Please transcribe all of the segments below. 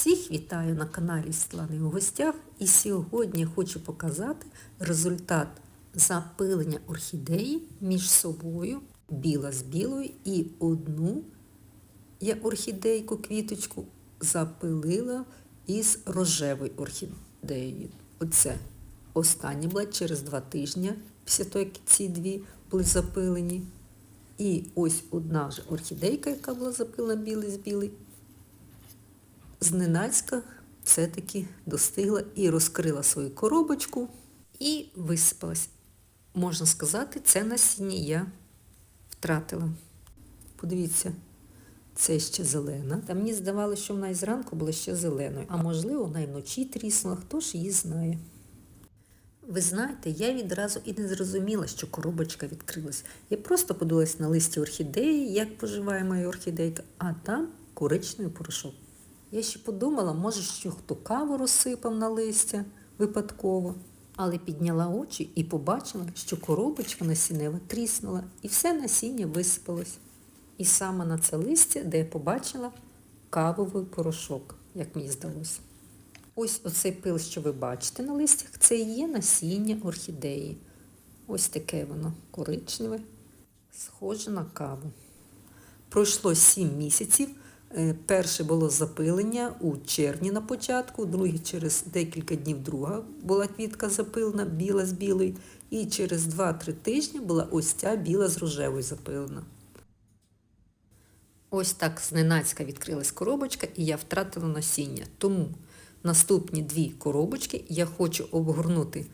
Всіх вітаю на каналі Світлани у гостях і сьогодні хочу показати результат запилення орхідеї між собою біла з білою і одну я орхідейку, квіточку запилила із рожевою орхідеєю. Оце останнє була через два тижні, після того, як ці дві були запилені. І ось одна вже орхідейка, яка була запилена білий з білий, зненацька все-таки достигла і розкрила свою коробочку і висипалась. Можна сказати, це насіння я втратила. Подивіться, це ще зелена. Та мені здавалося, що вона і зранку була ще зеленою, а можливо, вона і вночі тріснула, хто ж її знає. Ви знаєте, я відразу і не зрозуміла, що коробочка відкрилась. Я просто подивилась на листі орхідеї, як поживає моя орхідейка, а там коричневий порошок. Я ще подумала, може, що хто каву розсипав на листя випадково. Але підняла очі і побачила, що коробочка насінева тріснула, і все насіння висипалось. І саме на це листя, де я побачила кавовий порошок, як мені здалося. Ось оцей пил, що ви бачите на листях, це і є насіння орхідеї. Ось таке воно коричневе, схоже на каву. Пройшло 7 місяців. Е, Перше було запилення у червні на початку, друге через декілька днів друга була квітка запилена, біла з білою, і через 2-3 тижні була ось ця біла з рожевою запилена. Ось так зненацька відкрилась коробочка, і я втратила насіння. Тому наступні дві коробочки я хочу обгорнути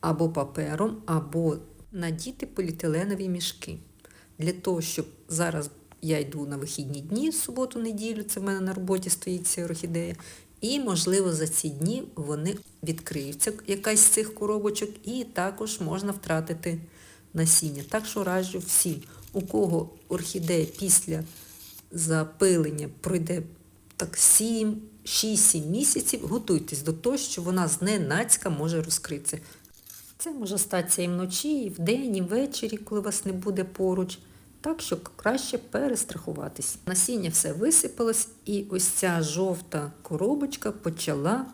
або папером, або надіти поліетиленові мішки. Для того, щоб зараз я йду на вихідні дні, суботу-неділю, це в мене на роботі стоїть ця орхідея. І, можливо, за ці дні вони відкриються, якась з цих коробочок, і також можна втратити насіння. Так що раджу всім, у кого орхідея після запилення пройде так 7, 6-7 місяців, готуйтесь до того, що вона зненацька може розкритися. Це може статися і вночі, і вдень, і ввечері, коли вас не буде поруч. Так що краще перестрахуватись. Насіння все висипалось, і ось ця жовта коробочка почала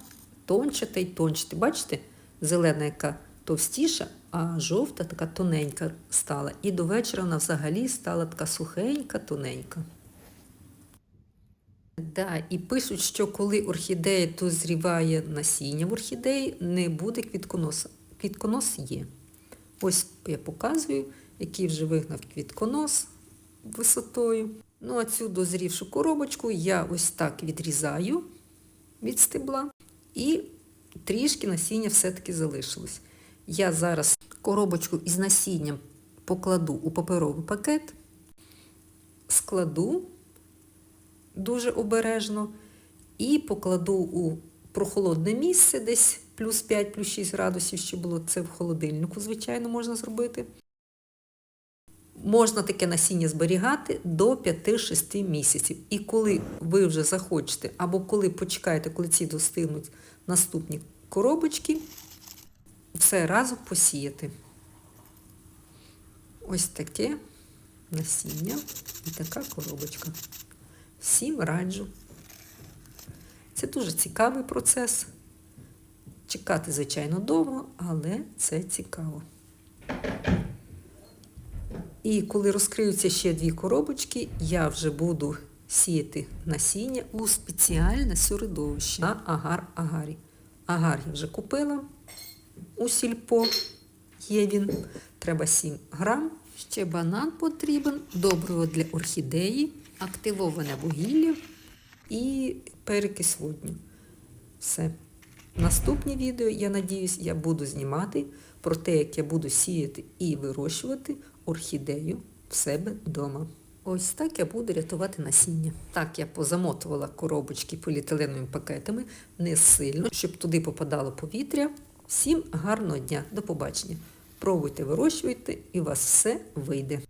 тончати й тончити. Бачите, зелена яка товстіша, а жовта така тоненька стала. І до вечора вона взагалі стала така сухенька, тоненька. Да, і пишуть, що коли орхідея дозріває насіння в орхідеї, не буде квітконоса. Квітконос є. Ось я показую, який вже вигнав квітконос висотою. Ну, а цю дозрівшу коробочку я ось так відрізаю від стебла, і трішки насіння все-таки залишилось. Я зараз коробочку із насінням покладу у паперовий пакет, складу дуже обережно і покладу у прохолодне місце, десь плюс 5, плюс 6 градусів, що було це в холодильнику, звичайно, можна зробити. Можна таке насіння зберігати до 5-6 місяців. І коли ви вже захочете, або коли почекаєте, коли ці достигнуть наступні коробочки, все разом посіяти. Ось таке насіння і така коробочка. Всім раджу. Це дуже цікавий процес. Чекати, звичайно, довго, але це цікаво. І коли розкриються ще дві коробочки, я вже буду сіяти насіння у спеціальне середовище на агар-агарі. Агар я вже купила у сільпо. Є він. Треба 7 грам. Ще банан потрібен, доброго для орхідеї, активоване вугілля і перекис водню. Все. Наступні відео, я надіюсь, я буду знімати про те, як я буду сіяти і вирощувати орхідею в себе вдома. Ось так я буду рятувати насіння. Так я позамотувала коробочки поліетиленовими пакетами не сильно, щоб туди попадало повітря. Всім гарного дня, до побачення. Пробуйте, вирощуйте, і у вас все вийде.